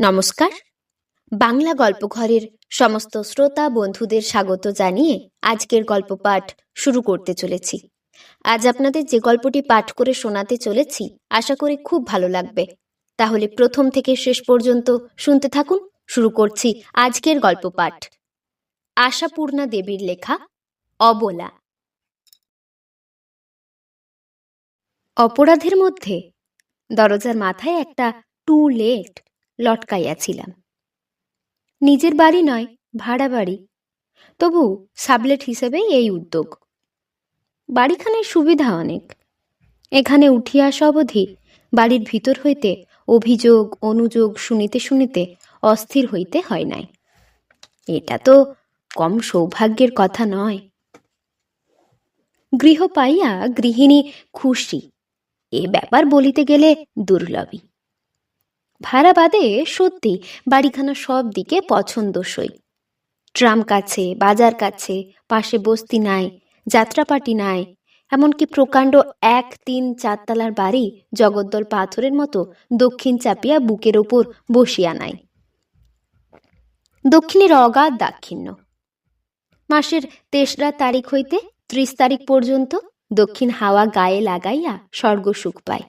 নমস্কার। বাংলা গল্প ঘরের সমস্ত শ্রোতা বন্ধুদের স্বাগত জানিয়ে আজকের গল্প পাঠ শুরু করতে চলেছি। আজ আপনাদের যে গল্পটি পাঠ করে শোনাতে চলেছি, আশা করি খুব ভালো লাগবে। তাহলে প্রথম থেকে শেষ পর্যন্ত শুনতে থাকুন, শুরু করছি আজকের গল্প পাঠ। আশাপূর্ণা দেবীর লেখা, অবলা। অপরাধের মধ্যে দরজার মাথায় একটা টু লেট লটকাইয়াছিলাম। নিজের বাড়ি নয়, ভাড়া বাড়ি। তবু সাবলেট হিসেবেই এই উদ্যোগ। বাড়িখানের সুবিধা অনেক। এখানে উঠিয়া আসা অবধি বাড়ির ভিতর হইতে অভিযোগ, অনুযোগ শুনিতে শুনিতে অস্থির হইতে হয় নাই। এটা তো কম সৌভাগ্যের কথা নয়। গৃহ পাইয়া গৃহিণী খুশি। এ ব্যাপার বলিতে গেলে দুর্লভী ভাড়া বাদে সত্যি বাড়িখানা সব দিকে পছন্দসই। ট্রাম কাছে, বাজার কাছে, পাশে বস্তি নাই, যাত্রাপাটি নাই, এমনকি প্রকাণ্ড এক তিন চারতলার বাড়ি জগদ্দল পাথরের মতো দক্ষিণ চাপিয়া বুকের ওপর বসিয়া নাই। দক্ষিণের অগাধ দাক্ষিণ্য। মাসের তেসরা তারিখ হইতে ত্রিশ তারিখ পর্যন্ত দক্ষিণ হাওয়া গায়ে লাগাইয়া স্বর্গসুখ পায়।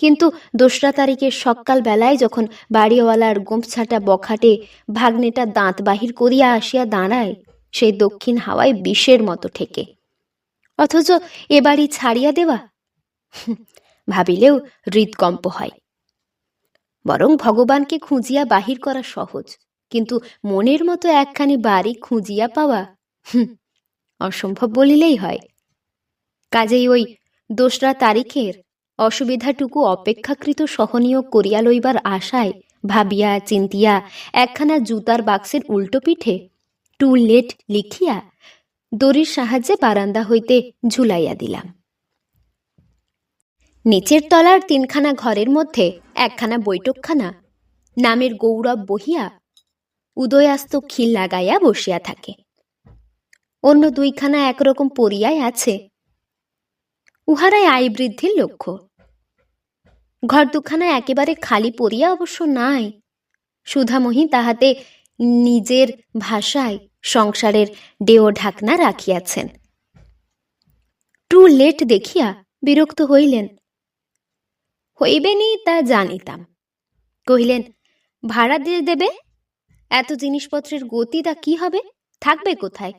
কিন্তু দোসরা তারিখের সকাল বেলায় যখন বাড়িওয়ালার গোঁপছাটা বখাটে ভাগ্নেটা দাঁত বাহির করিয়া আসিয়া দাঁড়ায়, সেই দক্ষিণ হাওয়ায় বিষের মতো ঠেকে। অথচ এ বাড়ি ছাড়িয়া দেওয়া? ভাবিলেও হৃদকম্প হয়। বরং ভগবানকে খুঁজিয়া বাহির করা সহজ, কিন্তু মনের মতো একখানি বাড়ি খুঁজিয়া পাওয়া অসম্ভব বলিলেই হয়। কাজেই ওই দোসরা তারিখের অসুবিধাটুকু অপেক্ষাকৃত সহনীয় করিয়া লইবার আশায় ভাবিয়া চিন্তিয়া একখানা জুতার বাক্সের উল্টো পিঠে টু লেট লিখিয়া দড়ির সাহায্যে বারান্দা হইতে ঝুলাইয়া দিলাম। নিচের তলার তিনখানা ঘরের মধ্যে একখানা বৈঠকখানা নামের গৌরব বহিয়া উদয়াস্ত খিল লাগাইয়া বসিয়া থাকে। অন্য দুইখানা একরকম পরিয়ায় আছে। উহারাই আয় বৃদ্ধির লক্ষ্য। ঘর দুখানা একেবারে খালি পড়িয়া অবশ্য নাই। সুধামহী তাহাতে নিজের ভাষায় সংসারের ডেও ঢাকনা রাখিয়াছেন। টু লেট দেখিয়া বিরক্ত হইলেন। হইবেনি তা জানিতাম। কহিলেন, ভাড়া দিয়ে দেবে? এত জিনিসপত্রের গতি তা কি হবে? থাকবে কোথায়?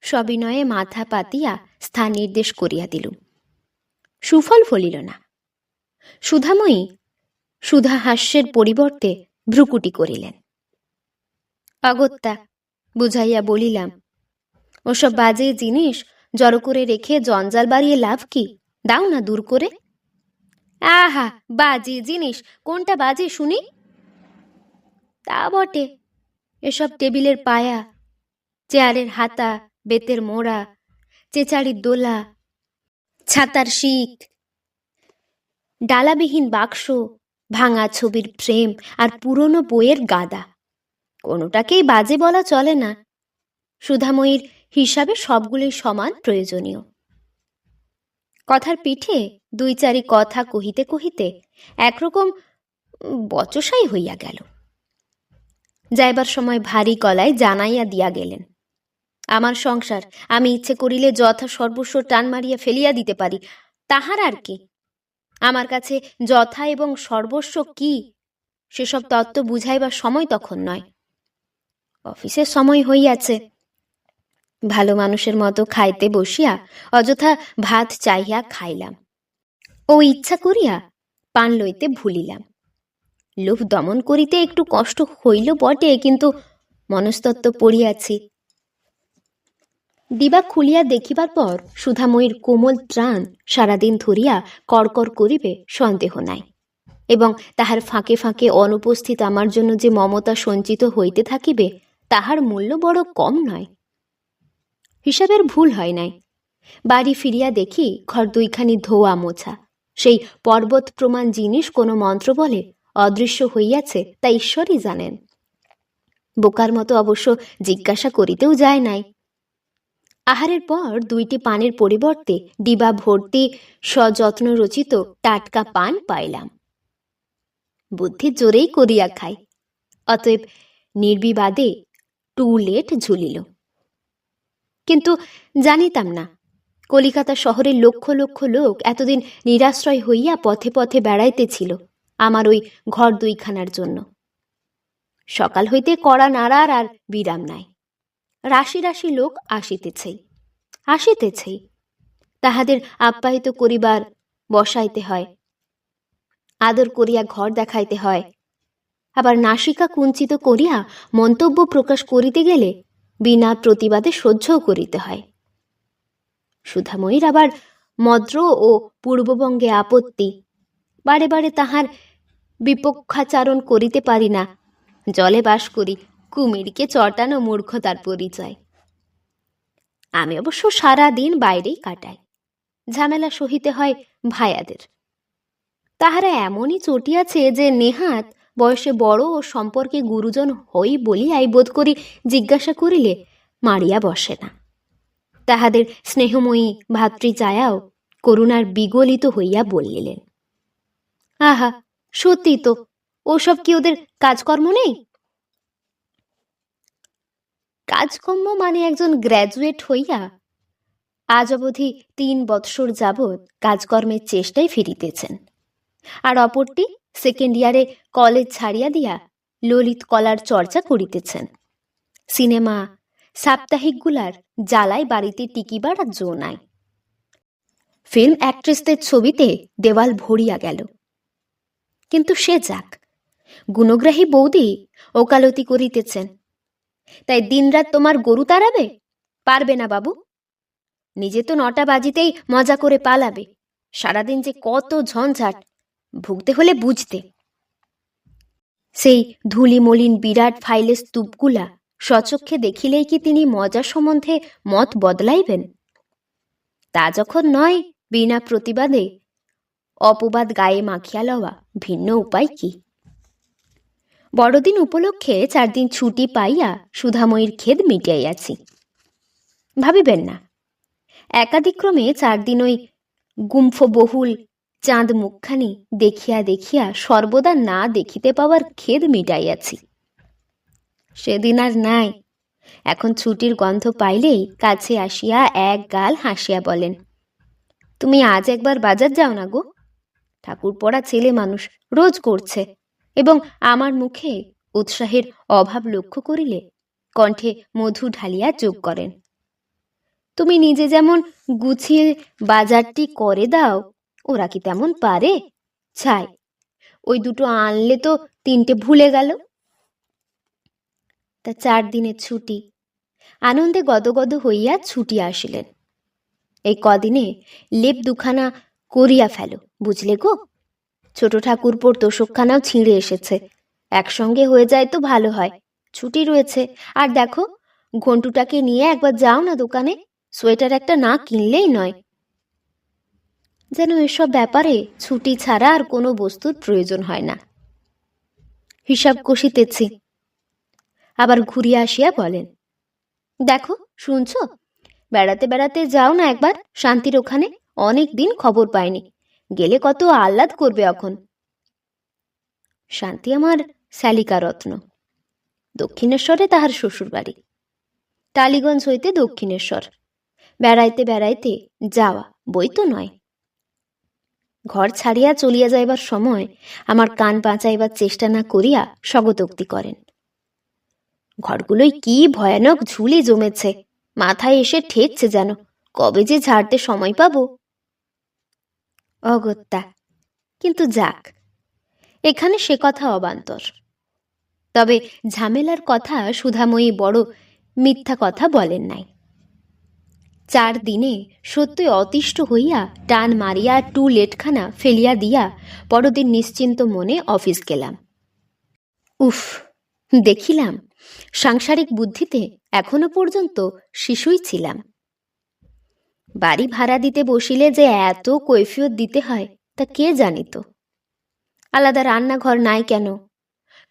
সবিনয়ে মাথা পাতিয়া স্থান নির্দেশ করিয়া দিলুম। সুফল ফলিল না। সুধাময়ী সুধা হাস্যের পরিবর্তে ভ্রুকুটি করিলেন। অগত্যা, বুঝাইয়া বলিলাম, ওসব বাজে জিনিস জড়ো করে রেখে জঞ্জাল বাড়িয়ে লাভ কি? দাও না দূর করে। আহা, বাজে জিনিস, কোনটা বাজে শুনি? তা বটে, এসব টেবিলের পায়া, চেয়ারের হাতা, বেতের মোড়া, চেচারির দোলা ছাতার শিক ডালাবিহীন বাক্স, ভাঙা ছবির ফ্রেম আর পুরনো বইয়ের গাদা। কোনোটাকেই বাজে বলা চলে না। সুধাময়ীর হিসাবে সবগুলোই সমান প্রয়োজনীয়। কথার পিঠে দুই চারি কথা কহিতে কহিতে একরকম বচসাই হইয়া গেল। যাইবার সময় ভারী গলায় জানাইয়া দিয়া গেলেন আমার সংসার। আমি ইচ্ছে করিলে যথা সর্বস্ব টান মারিয়া ফেলিয়া দিতে পারি। তাহার আর কি? আমার কাছে যথা এবং সর্বস্ব কি? সেসব তত্ত্ব বুঝাইবার সময় তখন নয়। অফিসের সময় হইয়াছে। ভালো মানুষের মতো খাইতে বসিয়া অযথা ভাত চাহিয়া খাইলাম। ও ইচ্ছা করিয়া পান লইতে ভুলিলাম। লোভ দমন করিতে একটু কষ্ট হইল বটে, কিন্তু মনস্তত্ত্ব পড়িয়াছি। দিবা খুলিয়া দেখিবার পর সুধাময়ীর কোমল ত্রাণ সারাদিন ধরিয়া কড়কড় করিবে, সন্দেহ নাই। এবং তাহার ফাঁকে ফাঁকে অনুপস্থিত আমার জন্য যে মমতা সঞ্চিত হইতে থাকিবে, তাহার মূল্য বড় কম নয়। হিসাবের ভুল হয় নাই। বাড়ি ফিরিয়া দেখি ঘর দুইখানি ধোয়া মোছা। সেই পর্বত প্রমাণ জিনিস কোনো মন্ত্র বলে, অদৃশ্য হইয়াছে তা ঈশ্বরই জানেন। বোকার মতো অবশ্য জিজ্ঞাসা করিতেও যায় নাই। আহারের পর দুইটি পানের পরিবর্তে ডিবা ভর্তি সযত্ন রচিত টাটকা পান পাইলাম। বুদ্ধি জোরেই করিয়া খায় অতএব নির্বিবাদে টু লেট ঝুলিল। কিন্তু জানিতাম না, কলিকাতা শহরের লক্ষ লক্ষ লোক এতদিন নিরাশ্রয় হইয়া পথে পথে বেড়াইতেছিল আমার ওই ঘর দুইখানার জন্য। সকাল হইতে কড়া নাড়ার আর বিরাম নাই। রাশি রাশি লোক আসিতেছেই আসিতেছেই তাহাদের আপ্যায়িত করিবার বসাইতে হয়, আদর করিয়া ঘর দেখাইতে হয়। আবার নাসিকা কুঞ্চিত করিয়া মন্তব্য প্রকাশ করিতে গেলে বিনা প্রতিবাদে সহ্যও করিতে হয়। সুধাময়ীর আবার মদ্র ও পূর্ববঙ্গে আপত্তি, বারে বারে তাহার বিপক্ষাচারণ করিতে পারি না, জলে বাস করি কুমিরকে চটানো মূর্খতার পরিচয়। আমি অবশ্য সারা দিন বাইরেই কাটাই। ঝামেলা সহিতে হয় ভায়াদের তাহারা এমনই চটিয়াছে যে নেহাত বয়সে বড় ও সম্পর্কে গুরুজন হই বলিয়াই বোধ করি জিজ্ঞাসা করিলে মারিয়া বসে না। তাহাদের স্নেহময়ী ভাতৃচায়াও করুণার বিগলিত হইয়া বলিলেন, আহা সত্যি তো, ওসব কি ওদের কাজকর্ম নেই? কাজকর্ম মানে একজন গ্র্যাজুয়েট হইয়া আজ অবধি তিন বৎসর যাবৎ কাজকর্মের চেষ্টায় ফিরিতেছেন। আর অপরটি সেকেন্ড ইয়ারে কলেজ ছাড়িয়া দিয়া ললিত কলার চর্চা করিতেছেন। সিনেমা, সাপ্তাহিকগুলার জ্বালায় বাড়িতে টিকিবার আর জো নাই। ফিল্ম অ্যাক্ট্রেসদের ছবিতে দেওয়াল ভরিয়া গেল। কিন্তু সে যাক, গুণগ্রাহী বৌদি ওকালতি করিতেছেন। তাই দিনরাত তোমার গরু তাড়াবে? পারবে না বাবু। নিজে তো নটা বাজিতেই মজা করে পালাবে। সারাদিন যে কত ঝঞ্ঝাট, ভুগতে হলে বুঝতে। সেই ধুলিমলিন বিরাট ফাইলের স্তূপগুলা সচক্ষে দেখিলেই কি তিনি মজা সম্বন্ধে মত বদলাইবেন? তা যখন নয়, বিনা প্রতিবাদে অপবাদ গায়ে মাখিয়া লওয়া ভিন্ন উপায় কি? বড়দিন উপলক্ষে চার দিন ছুটি পাইয়া সুধাময়ীর খেদ মিটিয়াইয়াছি। ভাবিবেন না, একাদিক্রমে চার দিন ওই গুম্ফ বহুল চাঁদ মুখখানি দেখিয়া দেখিয়া সর্বদা না দেখিতে পাওয়ার খেদ মিটাইয়াছি। সেদিন আর নাই, এখন ছুটির গন্ধ পাইলেই কাছে আসিয়া এক গাল হাসিয়া বলেন, তুমি আজ একবার বাজার যাও না গো? ঠাকুর পড়া ছেলে মানুষ রোজ করছে। এবং আমার মুখে উৎসাহের অভাব লক্ষ্য করিলে কণ্ঠে মধু ঢালিয়া যোগ করেন। তুমি নিজে যেমন গুছিয়ে বাজারটি করে দাও, ওরা কি তেমন পারে? ছাই, ওই দুটো আনলে তো তিনটে ভুলে গেল। তা চার দিনের ছুটি আনন্দে গদগদ হইয়া ছুটি আসিলেন। এই কদিনে লেপ দুখানা করিয়া ফেলো, বুঝলে গো? ছোট ঠাকুরপোর তোষকখানাও ছিঁড়ে এসেছে। একসঙ্গে হয়ে যায় তো ভালো হয়। ছুটি রয়েছে। আর দেখো, ঘন্টুটাকে নিয়ে একবার যাও না দোকানে। সোয়েটার একটা না কিনলেই নয়। যেন এসব ব্যাপারে ছুটি ছাড়া আর কোনো বস্তুর প্রয়োজন হয় না। হিসাব কষিতেছি। আবার ঘুরিয়ে আসিয়া বলেন, দেখো, শুনছ? বেড়াতে বেড়াতে যাও না একবার? শান্তির ওখানে অনেক দিন খবর পাইনি। গেলে কত আহ্লাদ করবে এখন। শান্তি আমার শালিকা রত্ন। দক্ষিণেশ্বরে তাহার শ্বশুর বাড়ি টালিগঞ্জ হইতে দক্ষিণেশ্বর। বেড়াইতে বেড়াইতে যাওয়া বই তো নয়। ঘর ছাড়িয়া চলিয়া যাইবার সময় আমার কান বাঁচাইবার চেষ্টা না করিয়া স্বগতোক্তি করেন। ঘরগুলোই কি ভয়ানক ঝুলি জমেছে, মাথায় এসে ঠেকছে যেন, কবে যে ঝাড়তে সময় পাবো। অগত্যা। কিন্তু যাক, এখানে সে কথা অবান্তর। তবে ঝামেলার কথা সুধাময়ী বড় মিথ্যা কথা বলেন নাই। চার দিনে সত্যই অতিষ্ঠ হইয়া টান মারিয়া টু লেটখানা ফেলিয়া দিয়া পরদিন নিশ্চিন্ত মনে অফিস গেলাম। উফ, দেখিলাম, সাংসারিক বুদ্ধিতে এখনও পর্যন্ত শিশুই ছিলাম। বাড়ি ভাড়া দিতে বসিলে যে এত কৈফিয়ত দিতে হয়, তা কে জানিত? আলাদা রান্নাঘর নাই কেন?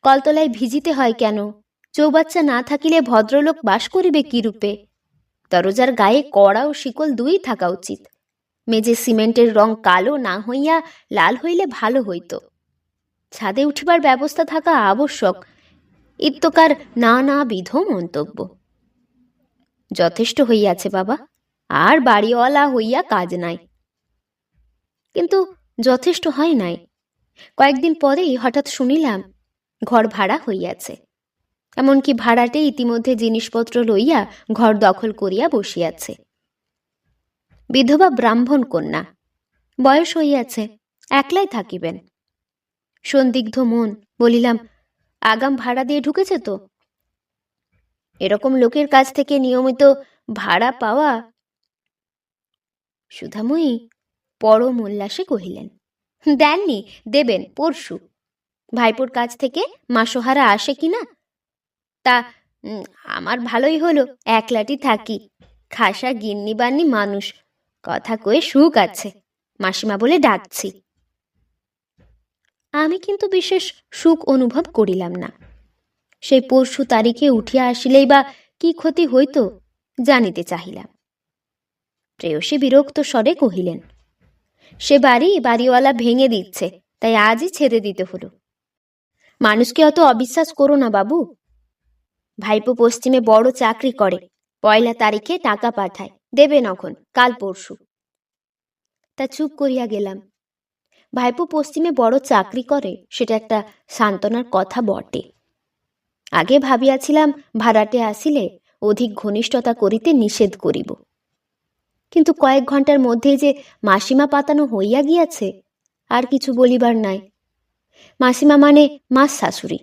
কলতলায় ভিজিতে হয় কেন? চৌবাচ্চা না থাকিলে ভদ্রলোক বাস করিবে রূপে? দরজার গায়ে কড়া ও শিকল দুই থাকা উচিত। মেজে সিমেন্টের রং কালো না হইয়া লাল হইলে ভালো হইত। ছাদে উঠিবার ব্যবস্থা থাকা আবশ্যক, ইত্যকার না নানাবিধ মন্তব্য। যথেষ্ট হইয়াছে বাবা। আর বাড়িওয়ালা হইয়া কাজ নাই। কিন্তু যথেষ্ট হয় নাই। কয়েকদিন পরেই হঠাৎ শুনিলাম, ঘর ভাড়া হইয়াছে। এমনকি ভাড়াটে ইতিমধ্যে জিনিসপত্র লইয়া ঘর দখল করিয়া বসিয়াছে। বিধবা ব্রাহ্মণ কন্যা, বয়স হইয়াছে, একলাই থাকিবেন। সন্দিগ্ধ মন, বলিলাম, আগাম ভাড়া দিয়ে ঢুকেছে তো? এরকম লোকের কাছ থেকে নিয়মিত ভাড়া পাওয়া সুধাময়ী পরম উল্লাসে কহিলেন, দেননি, দেবেন, পরশু। ভাইপোর কাছ থেকে মাসোহারা আসে কি না? তা আমার ভালোই হলো, একলাটি থাকি, খাসা, গিন্নি, বান্নি, মানুষ। কথা কয়ে সুখ আছে, মাসিমা বলে ডাকছি। আমি কিন্তু বিশেষ সুখ অনুভব করিলাম না। সেই পরশু তারিখে উঠিয়া আসিলেই বা কি ক্ষতি হইত, জানিতে চাহিলাম। প্রেয়সী বিরক্ত স্বরে কহিলেন, সে বাড়ি বাড়িওয়ালা ভেঙে দিচ্ছে, তাই আজই ছেড়ে দিতে হলো। মানুষকে অত অবিশ্বাস করো না বাবু। ভাইপো পশ্চিমে বড় চাকরি করে, পয়লা তারিখে টাকা পাঠায়, দেবে নখন, কাল পরশু। তা চুপ করিয়া গেলাম। ভাইপো পশ্চিমে বড় চাকরি করে, সেটা একটা সান্ত্বনার কথা বটে। আগে ভাবিয়াছিলাম ভাড়াটে আসিলে অধিক ঘনিষ্ঠতা করিতে নিষেধ করিব। কিন্তু কয়েক ঘণ্টার মধ্যেই যে মাসিমা পাতানো হইয়া গিয়াছে, আর কিছু বলিবার নাই। মাসিমা মানে মাস শাশুড়ি।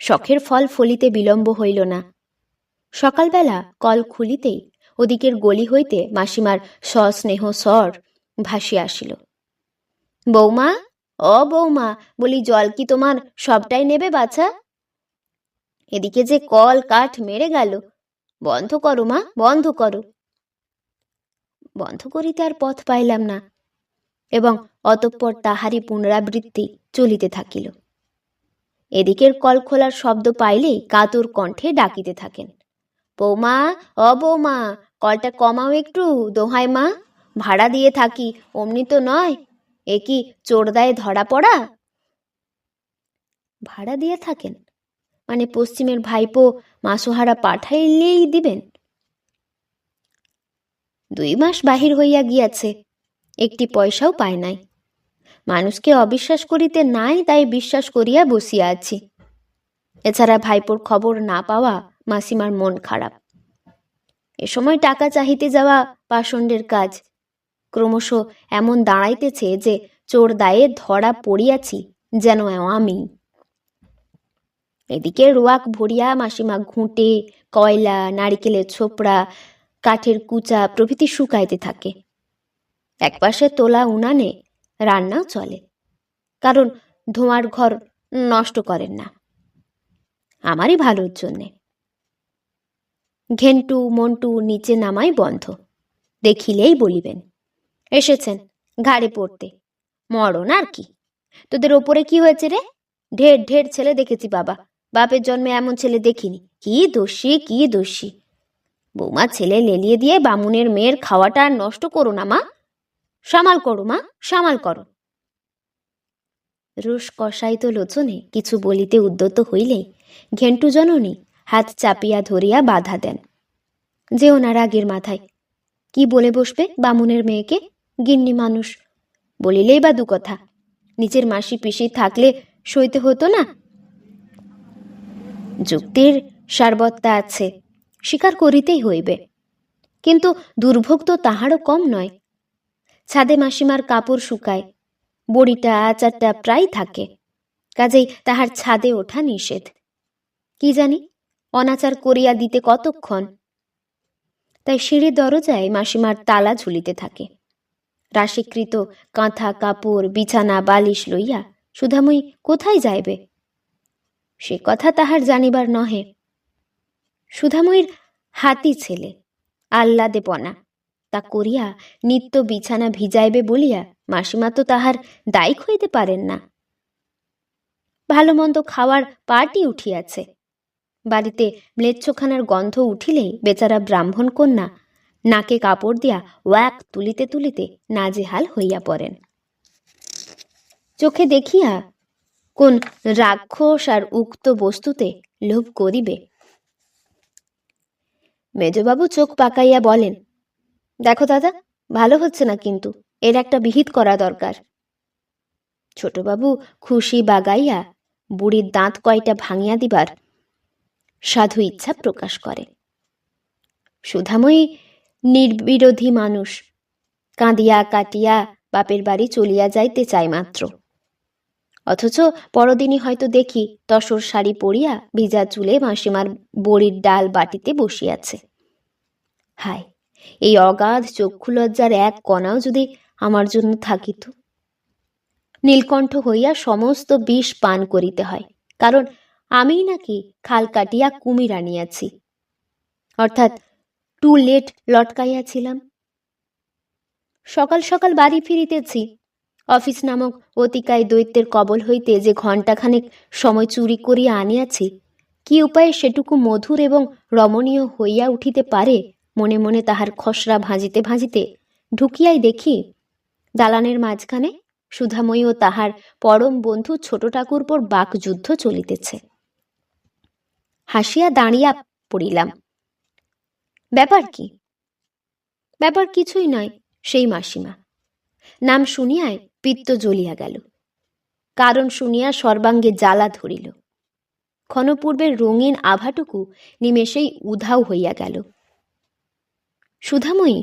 শখের ফল ফলিতে বিলম্ব হইল না। সকালবেলা কল খুলিতেই ওদিকের গলি হইতে মাসিমার সস্নেহ স্বর ভাসিয়া আসিল। বৌমা, অ বৌমা, বলি জল কি তোমার সবটাই নেবে বাছা? এদিকে যে কল কাঠ মেরে গেল, বন্ধ করো মা, বন্ধ করো। বন্ধ করিতে আর পথ পাইলাম না এবং অতঃপর তাহারই পুনরাবৃত্তি চলিতে থাকিল। এদিকের কল খোলার শব্দ পাইলেই কাতর কণ্ঠে ডাকিতে থাকেন, বৌমা ও বৌমা, কলটা কমাও একটু, দোহাই মা, ভাড়া দিয়ে থাকি, অমনি তো নয়, এ কি চোরদায় ধরা পড়া? ভাড়া দিয়ে থাকেন? মানে পশ্চিমের ভাইপো মাসোহারা পাঠাইলেই দিবেন? দুই মাস বাহির হইয়া গিয়াছে, একটি পয়সাও পায় নাই। মানুষকে অবিশ্বাস করিতে নাই, তাই বিশ্বাস করিয়া বসিয়া আছি। এছাড়া ভাইপোর খবর না পাওয়া মাসিমার মন খারাপ। এ সময় টাকা চাহিতে যাওয়া পাষণ্ডের কাজ। ক্রমশ এমন দাঁড়াইতেছে যে চোর দায়ে ধরা পড়িয়াছি, যেন আমি। এদিকে রোয়াক ভরিয়া মাসিমা ঘুঁটে, কয়লা, নারিকেলের ছোপড়া কাঠের কুচা প্রভৃতি শুকাইতে থাকে। একপাশে তোলা উনানে রান্নাও চলে, কারণ ধোঁয়ার ঘর নষ্ট করেন না। আমারই ভালোর জন্যে। ঘেন্টু মন্টু নিচে নামাই বন্ধ, দেখিলেই বলিবেন, এসেছেন, ঘাড়ে পড়তে, মরণ আর কি? তোদের ওপরে কি হয়েছে রে? ঢের ঢের ছেলে দেখেছি বাবা, বাপের জন্মে এমন ছেলে দেখিনি, কি দোষী কি দোষী। বৌমা ছেলে লেলিয়ে দিয়ে বামুনের মেয়ের খাওয়াটা আর নষ্ট করো না, মা। সামাল করো, মা, সামাল করো। রুশ কষাইত লোচনে কিছু বলিতে উদ্যত হইলেই ঘেন্টু জননী হাত চাপিয়া ধরিয়া বাধা দেন। যে ওনার আগের মাথায়। কি বলে বসবে বামুনের মেয়েকে? গিন্নি মানুষ, বলিলেই বা দু কথা। নিজের মাসি পিসি থাকলে সইতে হতো না? যুক্তির সারবত্তা আছে। স্বীকার করিতেই হইবে। কিন্তু দুর্ভোগ তো তাহারও কম নয়। ছাদে মাসিমার কাপড় শুকায়, বড়িটা, আচারটা প্রায় থাকে, কাজেই তাহার ছাদে ওঠা নিষেধ। কি জানি, অনাচার করিয়া দিতে কতক্ষণ? তাই সিঁড়ির দরজায় মাসিমার তালা ঝুলিতে থাকে। রাশিকৃত কাঁথা, কাপড়, বিছানা, বালিশ লইয়া সুধাময়ী কোথায় যাইবে? সে কথা তাহার জানিবার নহে। সুধাময়ীর হাতি ছেলে, আহ্লাদেপনা। তা করিয়া নিত্য বিছানা ভিজাইবে বলিয়া মাসিমা তো তাহার দায়িক হইতে পারেন না। ভালো মন্দ খাওয়ার পাটি উঠিয়াছে। বাড়িতে ম্লেচ্ছখানার গন্ধ উঠিলেই বেচারা ব্রাহ্মণ কন্যা নাকে কাপড় দিয়া ওয়াক তুলিতে তুলিতে নাজেহাল হইয়া পড়েন। চোখে দেখিয়া কোন রাক্ষস আর উক্ত বস্তুতে লোভ করিবে। মেজবাবু চোখ পাকাইয়া বলেন, দেখো দাদা, ভালো হচ্ছে না কিন্তু, এর একটা বিহিত করা দরকার। ছোটবাবু খুশি বাগাইয়া বুড়ির দাঁত কয়টা ভাঙিয়া দিবার সাধু ইচ্ছা প্রকাশ করে। সুধাময়ী নির্বিরোধী মানুষ, কাঁদিয়া কাটিয়া বাপের বাড়ি চলিয়া যাইতে চায় মাত্র। অথচ পরদিনই হয়তো দেখি তসর শাড়ি পরিয়া ভিজা চুলে মাসিমার বড়ির ডাল বাটিতে বসিয়াছে। হায়, এই অগাধ চক্ষু লজ্জার এক কণাও যদি আমার জন্য থাকিত। নীলকণ্ঠ হইয়া সমস্ত বিষ পান করিতে হয়, কারণ আমিই নাকি খাল কাটিয়া কুমির আনিয়াছি। অর্থাৎ টু লেট লটকাইয়াছিলাম। সকাল সকাল বাড়ি ফিরিতেছি, অফিস নামক অতিকায় দৈত্যের কবল হইতে যে ঘণ্টাখানেক সময় চুরি করিয়া আনিয়াছি, কি উপায়ে সেটুকু মধুর এবং রমণীয় হইয়া উঠিতে পারে মনে মনে তাহার খসড়া ভাঁজিতে ভাঁজিতে ঢুকিয়াই দেখি দালানের মাঝখানে সুধাময়ী ও তাহার পরম বন্ধু ছোট ঠাকুর ঠাকুরপোর বাকযুদ্ধ চলিতেছে। হাসিয়া দাঁড়িয়া পড়িলাম। ব্যাপার কি? ব্যাপার কিছুই নয়, সেই মাসিমা। নাম শুনিয়ায় পিত্ত জ্বলিয়া গেল। কারণ শুনিয়া সর্বাঙ্গে জ্বালা ধরিল। ক্ষণপূর্বের রঙিন আভাটুকু নিমেষেই উধাও হইয়া গেল। সুধাময়ী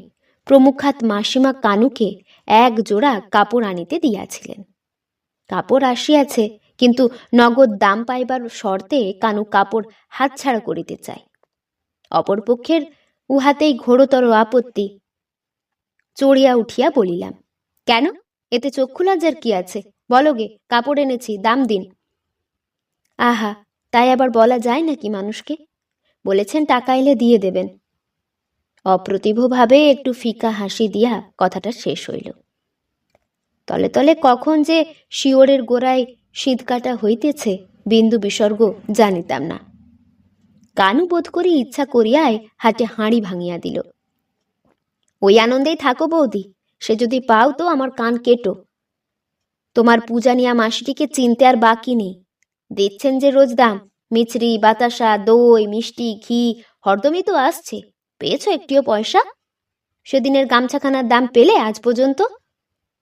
প্রমুখাত মাসিমা কানুকে এক জোড়া কাপড় আনিতে দিয়াছিলেন। কাপড় আসিয়াছে, কিন্তু নগদ দাম পাইবার শর্তে কানু কাপড় হাতছাড়া করিতে চায়। অপরপক্ষের উহাতেই ঘোরতর আপত্তি। চড়িয়া উঠিয়া বলিলাম, কেন? এতে চক্ষু লজ্জার কি আছে? বলো গে, কাপড় এনেছি, দাম দিন। আহা, তাই আবার বলা যায় নাকি মানুষকে? বলেছেন, টাকা এলে দিয়ে দেবেন। অপ্রতিভভাবে একটু ফিকা হাসি দিয়া কথাটা শেষ হইল। তলে তলে কখন যে শিওরের গোড়ায় শীত কাটা হইতেছে, বিন্দু বিসর্গ জানিতাম না। কানু বোধ করি ইচ্ছা করিয়ায় হাটে হাঁড়ি ভাঙিয়া দিল। ওই আনন্দেই থাকো বৌদি, সে যদি পাও তো আমার কান কেটো। তোমার পূজা নিয়া মাসিটিকে চিনতে আর বাকি নেই। দেখছেন যে রোজ দাম, মিছরি, বাতাসা, দই, মিষ্টি, ঘি হরদমই তো আসছে। পেয়েছ একটিও পয়সা? সেদিনের গামছাখানার দাম পেলে আজ পর্যন্ত?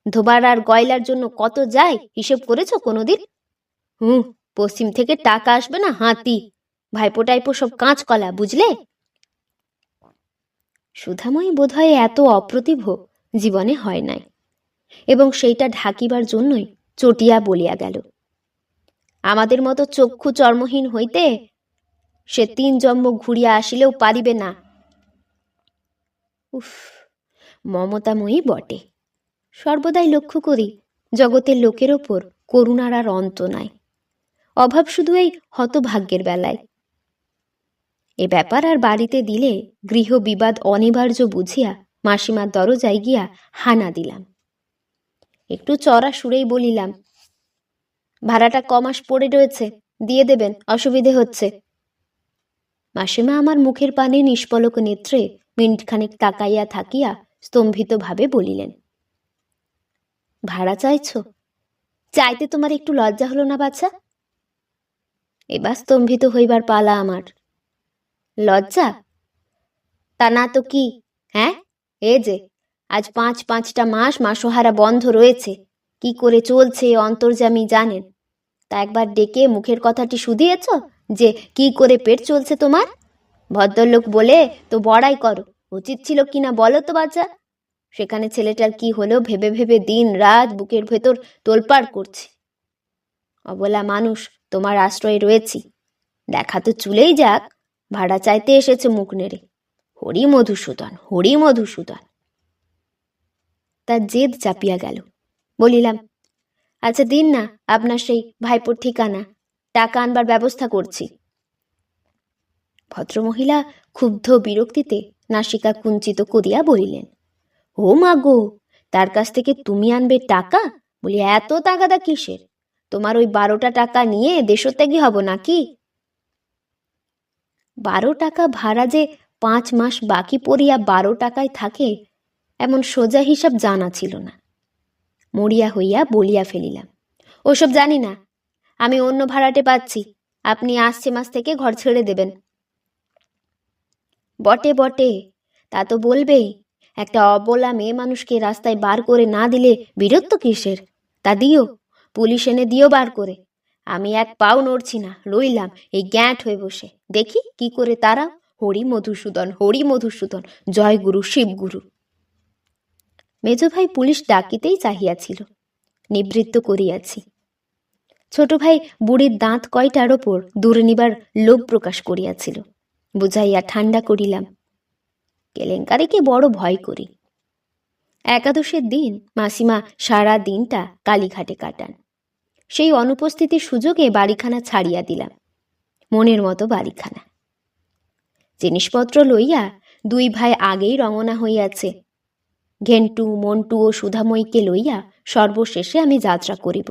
ধোবার আর গয়লার জন্য কত যায় হিসেব করেছ কোনোদিন? হুম পশ্চিম থেকে টাকা আসবে না হাতি। ভাইপো টাইপো সব কাঁচকলা, বুঝলে? সুধাময়ী বোধহয় এত অপ্রতিভ জীবনে হয় নাই, এবং সেইটা ঢাকিবার জন্যই চটিয়া বলিয়া গেল। আমাদের মতো চক্ষু চর্মহীন হইতে সে তিন জন্ম ঘুরিয়া আসিলেও পারিবে না। উফ, মমতাময়ী বটে। সর্বদাই লক্ষ্য করি, জগতের লোকের ওপর করুণার আর অন্ত নাই। অভাব শুধু এই হতভাগ্যের বেলায়। এ ব্যাপার আর বাড়িতে দিলে গৃহ বিবাদ অনিবার্য বুঝিয়া মাসিমার দরজায় গিয়া হানা দিলাম। একটু চড়া সুরেই বলিলাম, ভাড়াটা কমাস পড়ে রয়েছে, দিয়ে দেবেন, অসুবিধে হচ্ছে। মাসিমা আমার মুখের পানে নিষ্পলক নেত্রে মিনিটখানেক তাকাইয়া থাকিয়া স্তম্ভিতভাবে বলিলেন, ভাড়া চাইছ? চাইতে তোমার একটু লজ্জা হলো না বাচ্চা এবার স্তম্ভিত হইবার পালা আমার। লজ্জা? তা না তো কি হ্যাঁ? এ যে, আজ পাঁচ পাঁচটা মাস মাসোহারা বন্ধ রয়েছে, কি করে চলছে অন্তর্জামী জানেন? তা একবার ডেকে মুখের কথাটি শুধিয়েছ যে কি করে পেট চলছে তোমার? ভদ্রলোক বলে, তো বড়াই করো, উচিত ছিল কিনা বলো তো বাচ্চা সেখানে ছেলেটার কি হলো ভেবে ভেবে দিন রাত বুকের ভেতর তোলপাড় করছে। অবলা মানুষ, তোমার আশ্রয়ে রয়েছি। দেখা তো চুলেই যাক, ভাড়া চাইতে এসেছে মুখ নেড়ে। হরি মধুসূদন হরি মধুসূদন। তার জেদ চাপিয়া গেল। বলিলাম আচ্ছা দিন না, আপনার সেই ভাইপোর ঠিকানা, টাকা আনবার ব্যবস্থা করছি। ভদ্রমহিলা ক্ষুব্ধ বিরক্তিতে নাসিকা কুঞ্চিত করিয়া বলিলেন, ও মা গো, তার কাছ থেকে তুমি আনবে টাকা? বলি, এত তাগাদা কিসের? তোমার ওই বারোটা টাকা নিয়ে দেশত্যাগী হব নাকি? বারো টাকা ভাড়া যে পাঁচ মাস বাকি পড়িয়া বারো টাকায় থাকে, এমন সোজা হিসাব জানা ছিল না। মরিয়া হইয়া বলিয়া ফেলিলাম, ওসব জানি না, আমি অন্য ভাড়াটে পাচ্ছি। আপনি আসছে মাস থেকে ঘর ছেড়ে দেবেন। বটে বটে। তা তো বলবেই, একটা অবলা মেয়ে মানুষকে রাস্তায় বার করে না দিলে বিরক্ত কিসের? তা দিও, পুলিশ এনে দিও বার করে। আমি এক পাও নড়ছি না, রইলাম এই গ্যাঁট হয়ে বসে। দেখি কি করে তারা। হরি মধুসূদন হরি মধুসূদন, জয় গুরু শিবগুরু মেজ ভাই পুলিশ ডাকিতেই চাহিয়াছিল, নিবৃত্ত করিয়াছি। ছোট ভাই বুড়ির দাঁত কয়টার ওপর দূরে নিবার লোভ প্রকাশ করিয়াছিল। বুঝাইয়া ঠান্ডা করিলাম। কেলেঙ্কারিকে বড় ভয় করি। একাদশের দিন, মাসিমা সারা দিনটা কালীঘাটে কাটান। সেই অনুপস্থিতির সুযোগে বাড়িখানা ছাড়িয়া দিলাম, মনের মতো বাড়িখানা। জিনিসপত্র লইয়া দুই ভাই আগেই রঙনা হইয়াছে। ঘেন্টু, মন্টু ও সুধাময়ীকে লইয়া সর্বশেষে আমি যাত্রা করিব।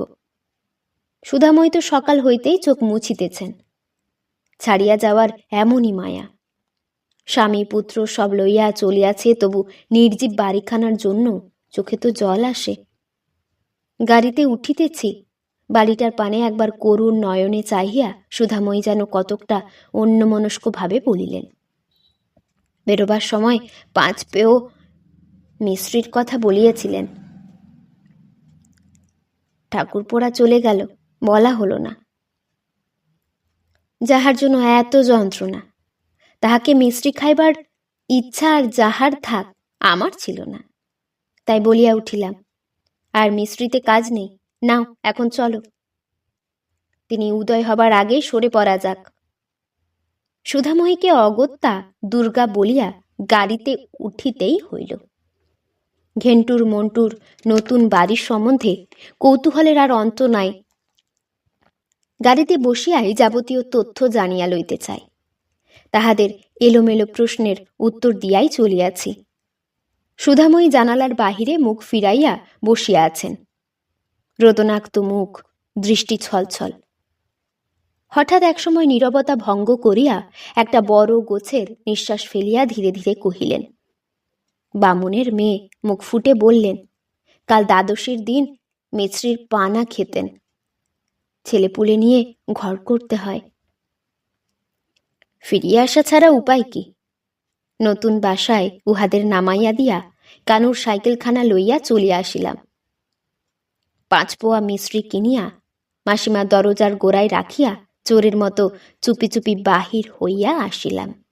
সুধাময়ী তো সকাল হইতেই চোখ মুছিতেছেন। ছাড়িয়া যাওয়ার এমনই মায়া। স্বামী পুত্র সব লইয়া চলিয়াছে, তবু নির্জীব বাড়িখানার জন্য চোখে তো জল আসে। গাড়িতে উঠিতেছি, বাড়িটার পানে একবার করুণ নয়নে চাহিয়া সুধাময়ী যেন কতকটা অন্যমনস্কভাবে বলিলেন, বেরোবার সময় পাঁচ পেও মিশ্রির কথা বলিয়াছিলেন। ঠাকুরপোড়া চলে গেল, বলা হলো না। যাহার জন্য এত যন্ত্রণা। তাহাকে মিষ্টি খাইবার ইচ্ছা আর যাহার থাক, আমার ছিল না। তাই বলিয়া উঠিলাম, আর মিস্ত্রিতে কাজ নেই, নাও, এখন চলো। তিনি উদয় হবার আগেই সরে পড়া যাক। সুধাময়ীকে অগত্যা দুর্গা বলিয়া গাড়িতে উঠিতেই হইল। ঘেন্টুর মন্টুর নতুন বাড়ির সম্বন্ধে কৌতূহলের আর অন্ত নাই। গাড়িতে বসিয়াই যাবতীয় তথ্য জানিয়া লইতে চাই। তাহাদের এলোমেলো প্রশ্নের উত্তর দিয়াই চলিয়াছি। সুধাময়ী জানালার বাহিরে মুখ ফিরাইয়া বসিয়া আছেন। রোদনাক্ত মুখ, দৃষ্টি ছলছল। হঠাৎ একসময় নীরবতা ভঙ্গ করিয়া একটা বড় গোছের নিঃশ্বাস ফেলিয়া ধীরে ধীরে কহিলেন, বামুনের মেয়ে মুখ ফুটে বললেন, কাল দ্বাদশীর দিন মিছরির পানা খেতেন। ছেলেপুলে নিয়ে ঘর করতে হয়। ফিরিয়ে আসা ছাড়া উপায় কি? নতুন বাসায় উহাদের নামাইয়া দিয়া কানুর সাইকেলখানা লইয়া চলিয়া আসিলাম। পাঁচ পোয়া মিশ্রি কিনিয়া মাসিমা দরজার গোড়ায় রাখিয়া চোরের মতো চুপি চুপি বাহির হইয়া আসিলাম।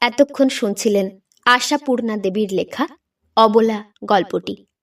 এতক্ষণ শুনছিলেন আশাপূর্ণা দেবীর লেখা অবলা গল্পটি।